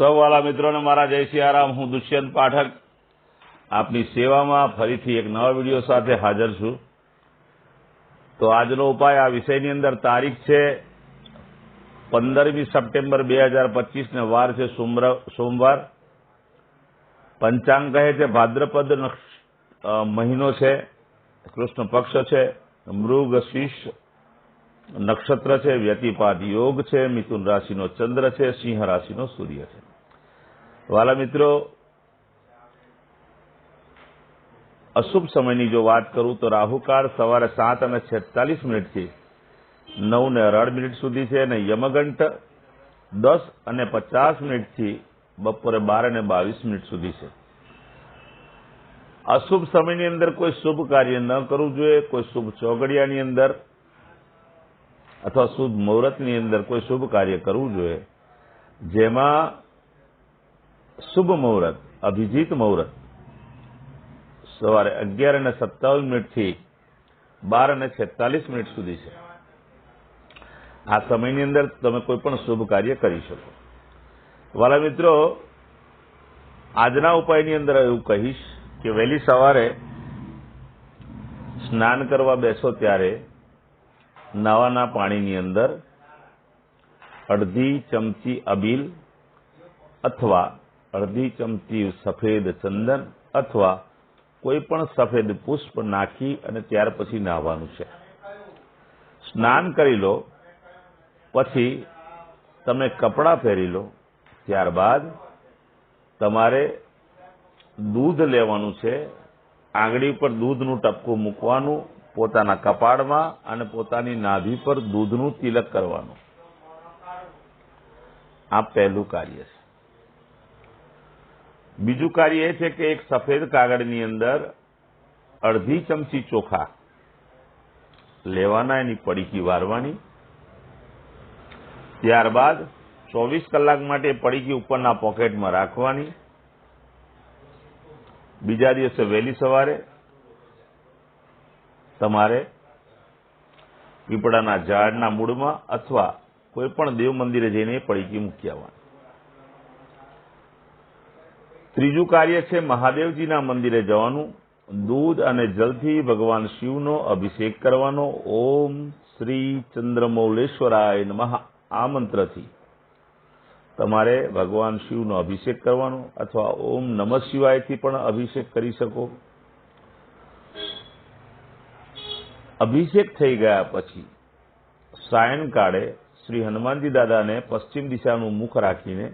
સૌ વાલા મિત્રોને મારા જય સિયારામ હું દુષ્યંત પાઠક. આપની સેવામાં ફરીથી એક નવા વીડિયો સાથે હાજર છું. તો આજનો ઉપાય આ વિષયની અંદર તારીખ છે પંદરમી સપ્ટેમ્બર બે હજાર પચીસને વાર છે સોમવાર. પંચાંગ કહે છે ભાદ્રપદ મહિનો છે. કૃષ્ણ પક્ષ છે. મૃગ, શીશ, નક્ષત્ર છે. વ્યતિપાત યોગ છે. મિથુન રાશિનો ચંદ્ર છે. સિંહ રાશિનો સૂર્ય છે. વાલા મિત્રો, અશુભ સમયની જો વાત કરું તો રાહુકાળ સવારે સાત અને છેતાલીસ મિનિટથી નવ ને અઢાર મિનિટ સુધી છે અને યમગંટ દસ અને પચાસ મિનિટથી બપોરે બાર અને બાવીસ મિનિટ સુધી છે. અશુભ સમયની અંદર કોઈ શુભ કાર્ય ન કરવું જોઈએ, કોઈ શુભ ચોગડિયાની અંદર અથવા શુભ મુહૂર્તની અંદર કોઈ શુભ કાર્ય કરવું જોઈએ. જેમાં શુભ મુહૂર્ત, અભિજીત મુહૂર્ત. સવારે અગિયાર અને સત્તાવન મિનિટથી બાર અને છેતાલીસ મિનિટ સુધી છે. આ સમયની અંદર તમે કોઈ પણ શુભ કાર્ય કરી શકો. વાલા મિત્રો, આજના ઉપાયની અંદર એવું કહીશ કે વહેલી સવારે સ્નાન કરવા બેસો ત્યારે નાવાના પાણીની અંદર અડધી ચમચી અબીલ અથવા અડધી ચમચી સફેદ ચંદન અથવા કોઈ પણ સફેદ પુષ્પ નાખી અને ત્યાર પછી નાહવાનું છે. સ્નાન કરી લો, પછી તમે કપડાં પહેરી લો, ત્યારબાદ તમારે દૂધ લેવાનું છે, આંગળી પર દૂધનું ટપકું મૂકવાનું, પોતાના કપાળમાં અને પોતાની નાભી પર દૂધનું તિલક કરવાનું. આ પહેલું કાર્ય છે. બીજું કાર્ય એ છે કે એક સફેદ કાગળની અંદર અડધી ચમચી ચોખા લેવાના, એની પડીકી વારવાની. ત્યારબાદ ચોવીસ કલાક માટે પડીકી ઉપરના પોકેટમાં રાખવાની. બીજા દિવસે વહેલી સવારે તમારે પીપળાના ઝાડના મૂળમાં અથવા કોઈ પણ દેવ મંદિરે જઈને પડીકી મૂકી આવવાની. ત્રીજું કાર્ય છે મહાદેવજીના મંદિરે જવાનું. દૂધ અને જલથી ભગવાન શિવનો અભિષેક કરવાનો. ઓમ શ્રી ચંદ્રમૌલેશ્વરાય નમઃ. આ મંત્રથી તમારે ભગવાન શિવનો અભિષેક કરવાનો અથવા ઓમ નમઃ શિવાયથી પણ અભિષેક કરી શકો. અભિષેક થઈ ગયા પછી સાયંકાળે શ્રી હનુમાનજી દાદાને પશ્ચિમ દિશાનું મુખ રાખીને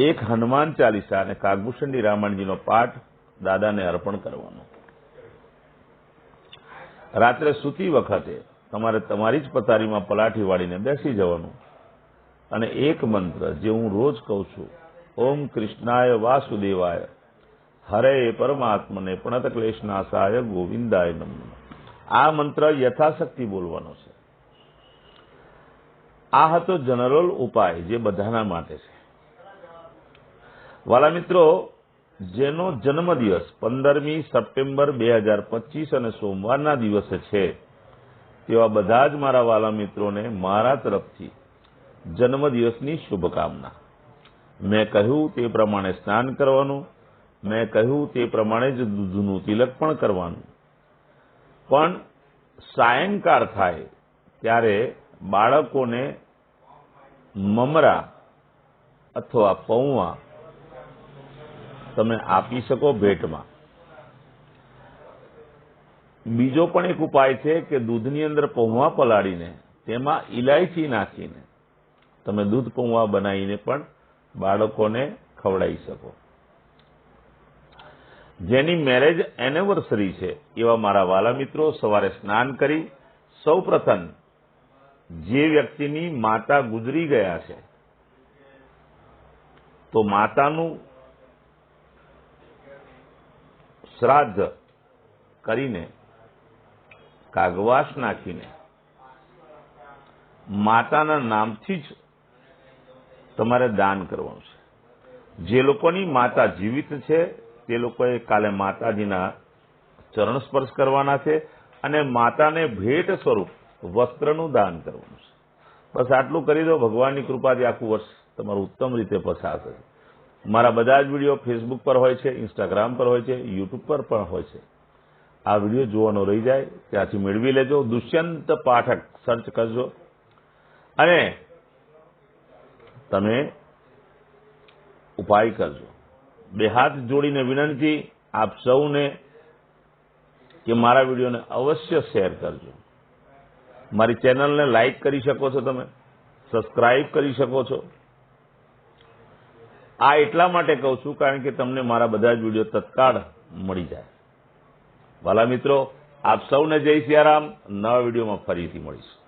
એક હનુમાન ચાલીસા અને કાગભૂષણની રામાયણજીનો પાઠ દાદાને અર્પણ કરવાનો. રાત્રે સૂતી વખતે તમારે તમારી જ પથારીમાં પલાઠી વાળીને બેસી જવાનું. અને એક મંત્ર જે હું રોજ કહું છું, ઓમ કૃષ્ણાય વાસુદેવાય, હરે પરમાત્મને પ્રણત ક્લેશનાશાય ગોવિંદાય નમ. આ મંત્ર યથાશક્તિ બોલવાનો છે. આ હતો જનરલ ઉપાય જે બધાના માટે છે. વાલા મિત્રો, જેનો જન્મદિવસ પંદરમી સપ્ટેમ્બર બે હજાર પચીસ અને સોમવારના દિવસે છે, તેવા બધા જ મારા વાલા મિત્રોને મારા તરફથી જન્મદિવસની શુભકામના. મેં કહ્યું તે પ્રમાણે સ્નાન કરવાનું, મેં કહ્યું તે પ્રમાણે જ દૂધનું તિલક પણ કરવાનું. પણ સાયંકાળ થાય ત્યારે બાળકોને મમરા અથવા પૌવા તમે આપી શકો ભેટમાં. બીજો પણ એક ઉપાય છે કે દૂધની અંદર પૌવા પલાળીને તેમાં ઇલાયચી નાખીને તમે દૂધ પૌવા બનાવીને પણ બાળકોને ખવડાવી શકો. જેની મેરેજ એનિવર્સરી છે એવા મારા વાલા મિત્રો, સવારે સ્નાન કરી સૌપ્રથમ જે વ્યક્તિની માતા ગુજરી ગયા છે, તો માતાનું શ્રાદ્ધ કરીને કાગવાસ નાખીને માતાના નામથી જ તમારે દાન કરવાનું છે. જે લોકોની માતા જીવિત છે, તે લોકોએ કાલે માતાજીના ચરણ સ્પર્શ કરવાના છે અને માતાને ભેટ સ્વરૂપ વસ્ત્રનું દાન કરવાનું છે. બસ આટલું કરી દો, ભગવાનની કૃપાથી આખું વર્ષ તમારું ઉત્તમ રીતે પસાર થશે. મારા બધા જ વીડિયો ફેસબુક પર હોય છે ઇન્સ્ટાગ્રામ પર હોય છે યુટ્યુબ પર પણ હોય છે. આ વીડિયો જોવાનો રહી જાય, ત્યાંથી મેળવી લેજો, દુષ્યંત પાઠક સર્ચ કરજો. અને તમે ઉપાય કરજો. બે હાથ જોડીને વિનંતી, આપ સૌને કે મારા વિડીયોને અવશ્ય શેર કરજો. મારી ચેનલને લાઈક કરી શકો છો તમે, સબસ્ક્રાઇબ કરી શકો છો. આ એટલા માટે કહું છું, કારણ કે તમને મારા બધા જ વીડિયો તત્કાળ મળી જાય. વાલા મિત્રો, આપ સૌને જય સિયારામ. નવા વિડીયોમાં ફરીથી મળીશું.